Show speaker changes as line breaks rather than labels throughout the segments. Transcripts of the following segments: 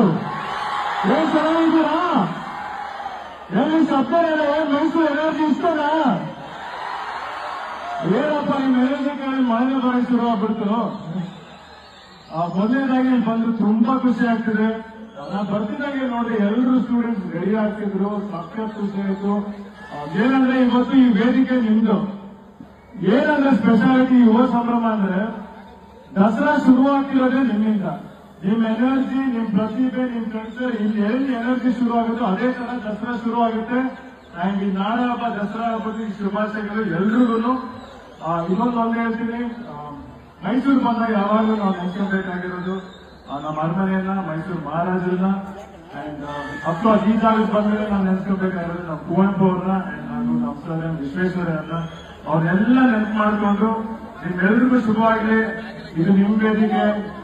ಏನ್ ಚೆನ್ನಾಗಿದ್ದೀರಾ? ಏನ್ ಶಬ್ದ ಹೇಳಿ ಮೈಸೂರು ಎನರ್ಜಿ ಇಷ್ಟನಾ? ಏನಪ್ಪ ನಿಮ್ಮ ಎನರ್ಜಿ ಕೇಳಿ ಮಳೆ ಬರೋಕ್ ಶುರು ಆಗ್ಬಿಡ್ತು. ಆ ಮೊದಲನೇದಾಗಿ ಬಂದು ತುಂಬಾ ಖುಷಿ ಆಗ್ತಿದೆ. ನಾ ಬರ್ತಿದ್ದಾಗೆ ನೋಡಿ ಎಲ್ಲರೂ ಸ್ಟೂಡೆಂಟ್ಸ್ ರೆಡಿ ಆಗ್ತಿದ್ರು ಸಖತ್ ಖುಷಿ ಆಯ್ತು. ಆ, ಏನಂದ್ರೆ ಇವತ್ತು ಈ ವೇದಿಕೆ ನಿಮ್ದು. ಏನಂದ್ರೆ ಸ್ಪೆಷಾಲಿಟಿ ಯುವ ಸಂಭ್ರಮ ಅಂದ್ರೆ ದಸರಾ ಶುರುವಾಗ್ತಿರೋದೇ ನಿಮ್ಮಿಂದ. ನಿಮ್ ಎನರ್ಜಿ ನಿಮ್ ಪ್ರತಿಭೆ ನಿಮ್ ಕಲ್ಚರ್ ಇಲ್ಲಿ ಎಲ್ಲಿ ಎನರ್ಜಿ ಶುರು ಆಗುತ್ತೋ ಅದೇ ತರ ದಸರಾ ಶುರು ಆಗುತ್ತೆ. ಅಂಡ್ ಈ ನಾಡ ಹಬ್ಬ ದಸರಾ ಹಬ್ಬದ ಶುಭಾಶಯಗಳು ಎಲ್ರಿಗೂ ಇನ್ನೊಂದು ಒಂದು ಹೇಳ್ತೀನಿ. ಮೈಸೂರು ಬಂದಾಗ ಯಾವಾಗಲೂ ನಾವು ನೆನ್ಸ್ಕೊಬೇಕಾಗಿರೋದು ಆ, ನಮ್ಮ ಅರಮನೆಯನ್ನ ಮೈಸೂರು ಮಹಾರಾಜರನ್ನ. ಅಂಡ್ ಅಫ್ಕೋರ್ಸ್ ಈ ಜಾಗಕ್ಕೆ ಬಂದ್ರೆ ನಾವು ನೆನ್ಸ್ಕೊಬೇಕಾಗಿರೋದು ನಮ್ಮ ಕುವೆಂಪು ಅವ್ರನ್ನ ಅಂಡ್ ನಾನು ನಮ್ಮ ವಿಶ್ವೇಶ್ವರಯ್ಯನ ಅವ್ರನ್ನೆಲ್ಲ ನೆನ್ಪು ಮಾಡ್ಕೊಂಡು ನಿಮ್ಮೆಲ್ರಿಗೂ ಶುರುವಾಗಲಿ ಇದು ನಿಮ್ ವೇದಿಕೆ.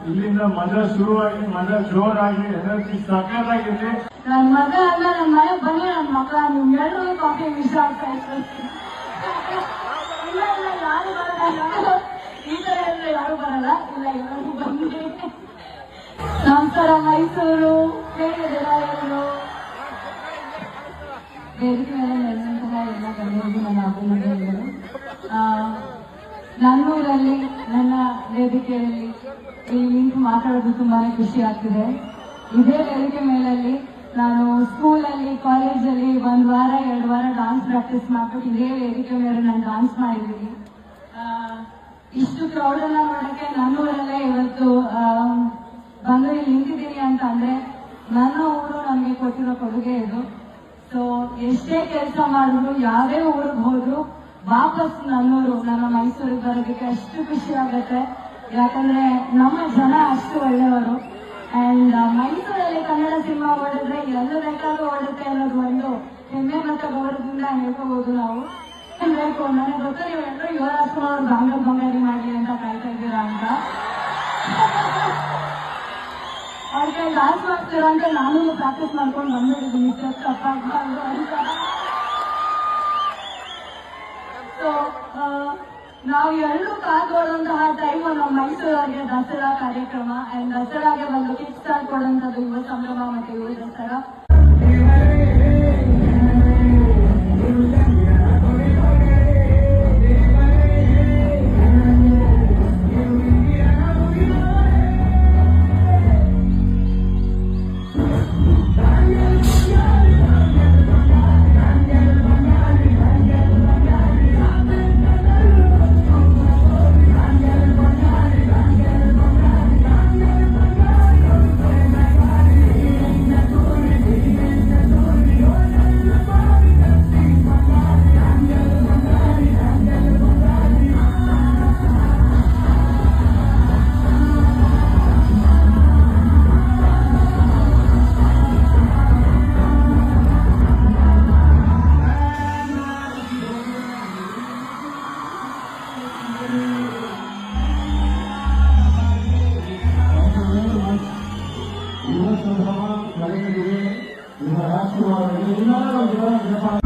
ಇಲ್ಲಿಂದ ಮಜಾ ಶುರುವಾಗಿ ಮಜಾ ಜೋರಾಗಿ, ಎನರ್ಜಿ ಸಕ್ಕತ್ತಾಗಿರ್ಲಿ
ನನ್ ಮಗ ಅಲ್ಲ ನನ್ ಮನೆ ಬನ್ನಿ ನನ್ ಮಕ್ಕಳ ನಿಮ್ಗೆಲ್ಲರೂ ಕಾಫಿ ಮಿಸ್ ಆಗ್ತಾ ಇತ್ತು ಇಲ್ಲ ಇಲ್ಲ, ಯಾರು ಬರಲ್ಲ ಈ ತರ ಎಲ್ಲ ಯಾರು ಬರಲ್ಲ. ಇಲ್ಲ ಎಲ್ಲರೂ ಬಂದಿದೆ ನಮಸ್ಕಾರ ಮೈಸೂರು ಹೇಗಿದ್ದೀರಾ ಎಲ್ಲರೂ ವೇದಿಕೆ ಮೇಲೆ ನನ್ನೂರಲ್ಲಿ, ನನ್ನ ವೇದಿಕೆಯಲ್ಲಿ ಇಲ್ಲಿ ನಿಂತು ಮಾತಾಡೋದು ತುಂಬಾನೇ ಖುಷಿ ಆಗ್ತಿದೆ. ಇದೇ ವೇದಿಕೆ ಮೇಲಲ್ಲಿ ನಾನು ಸ್ಕೂಲಲ್ಲಿ ಕಾಲೇಜಲ್ಲಿ ಒಂದ್ ವಾರ, ಎರಡು ವಾರ ಡಾನ್ಸ್ ಪ್ರಾಕ್ಟೀಸ್ ಮಾಡ್ಬಿಟ್ಟು ಇದೇ ವೇದಿಕೆ ಮೇಲೆ ನಾನು ಡಾನ್ಸ್ ಮಾಡಿದ್ದೀನಿ. ಇಷ್ಟು ಪ್ರೌಢನ ನೋಡಕ್ಕೆ ನನ್ನೂರಲ್ಲೇ ಇವತ್ತು ಬಂದು ಇಲ್ಲಿ ನಿಂತಿದ್ದೀನಿ ಅಂತ ಅಂದ್ರೆ ನನ್ನ ಊರು ನಮಗೆ ಕೊಟ್ಟಿರೋ ಕೊಡುಗೆ ಇದು. ಸೊ ಎಷ್ಟೇ ಕೆಲಸ ಮಾಡಿದ್ರು, ಯಾವುದೇ ಊರಿಗೆ ಹೋದ್ರು ವಾಪಸ್ ನನ್ನೂರು ನನ್ನ ಮೈಸೂರಿಗೆ ಬರೋದಕ್ಕೆ ಅಷ್ಟು ಖುಷಿ ಆಗುತ್ತೆ. ಯಾಕಂದ್ರೆ ನಮ್ಮ ಜನ ಅಷ್ಟು ಒಳ್ಳೆಯವರು. ಅಂಡ್ ಮೈಸೂರಲ್ಲಿ ಕನ್ನಡ ಸಿನಿಮಾ ಓಡಿದ್ರೆ ಎಲ್ಲ ಬೇಕಾದ್ರೂ ಓಡುತ್ತೆ ಅನ್ನೋದು ಒಂದು ಹೆಮ್ಮೆ ಮತ್ತು ಗೌರವದಿಂದ ಹೇಳ್ಕೋಬಹುದು ನಾವು. ಬೇಕು ನನಗೆ ಗೊತ್ತು ನೀವು ಎಲ್ಲರೂ ಯುವರಾಜ್ ಅವರು ಬಾಂಗ್ಲ ಬಂಗಾರಿ ಮಾಡಿ ಅಂತ ಕಾಯ್ತಾ ಇದ್ದೀರಾ ಅಂತ. ಅವ್ರಿಗೆ ಡಾನ್ಸ್ ಮಾಡ್ತೀರಾ ಅಂತ ನಾನು ಪ್ರಾಕ್ಟೀಸ್ ಮಾಡ್ಕೊಂಡು ಬಂದ್ಬಿಟ್ಟಿದ್ದೀನಿ. ಎಲ್ಲರೂ ಕಾದ್ಕೊಳ್ಳುವಂತಹ ಟೈಮ್ ನಮ್ಮ ಮೈಸೂರಿಗೆ ದಸರಾ ಕಾರ್ಯಕ್ರಮ ಅಂಡ್ ದಸರಾಗೆ ಒಂದು ಕಿಕ್ ಸ್ಟಾರ್ಟ್ ಕೊಡುವಂಥದ್ದು ಯುವ ಸಂಭ್ರಮ ಮತ್ತು ಯುವ ದಸರಾ
你们要让我觉得很害怕